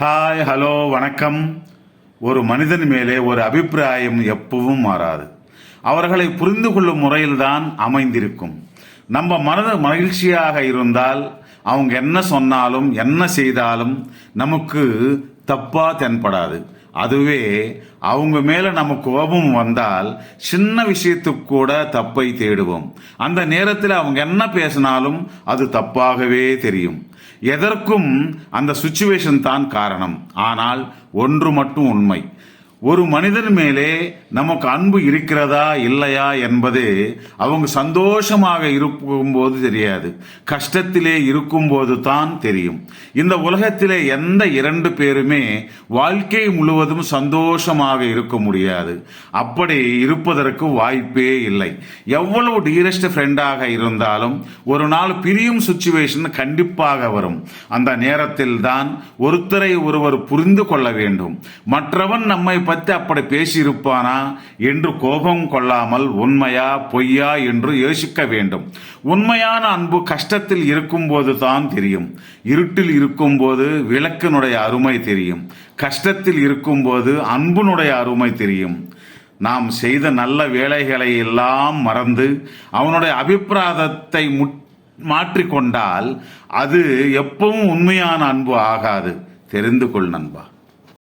Hi hello வணக்கம். ஒரு மனிதன் மேலே ஒரு அபிப்பிராயம் எப்பவும் மாறாது. அவர்களை புரிந்து கொள்ளும் முறையில்தான் அமைந்திருக்கும். நம்ம மனத மகிழ்ச்சியாக இருந்தால் அவங்க என்ன சொன்னாலும் என்ன செய்தாலும் நமக்கு தப்பாக தென்படாது. அதுவே அவங்க மேல நம்ம கோபம் வந்தால் சின்ன விஷயத்துக்கு கூட தப்பை தேடுவோம். அந்த நேரத்தில் அவங்க என்ன பேசினாலும் அது தப்பாகவே தெரியும். எதற்கும் அந்த சுச்சுவேஷன் தான் காரணம். ஆனால் ஒன்று மட்டும் உண்மை. ஒரு மனிதன் மேலே நமக்கு அன்பு இருக்கிறதா இல்லையா என்பது அவங்க சந்தோஷமாக இருக்கும்போது தெரியாது. கஷ்டத்திலே இருக்கும்போது தான் தெரியும். இந்த உலகத்திலே எந்த இரண்டு பேருமே வாழ்க்கை முழுவதும் சந்தோஷமாக இருக்க முடியாது. அப்படி இருப்பதற்கு வாய்ப்பே இல்லை. எவ்வளவு டியரஸ்ட் ஃப்ரெண்டாக இருந்தாலும் ஒரு நாள் பிரியும் சுச்சுவேஷன் கண்டிப்பாக வரும். அந்த நேரத்தில் தான் ஒருத்தரை ஒருவர் புரிந்து கொள்ள வேண்டும். மற்றவன் நம்மை பற்றி அப்படி பேசியிருப்பானா என்று கோபம் கொள்ளாமல் உண்மையா பொய்யா என்று யோசிக்க வேண்டும். உண்மையான அன்பு கஷ்டத்தில் இருக்கும்போது தான் தெரியும். இருட்டில் இருக்கும்போது விளக்கினுடைய அருமை தெரியும். கஷ்டத்தில் இருக்கும்போது அன்புனுடைய அருமை தெரியும். நாம் செய்த நல்ல வேலைகளை எல்லாம் மறந்து அவனுடைய அபிப்பிராயத்தை முட் மாற்றிக்கொண்டால் அது எப்பவும் உண்மையான அன்பு ஆகாது. தெரிந்து கொள் நண்பா.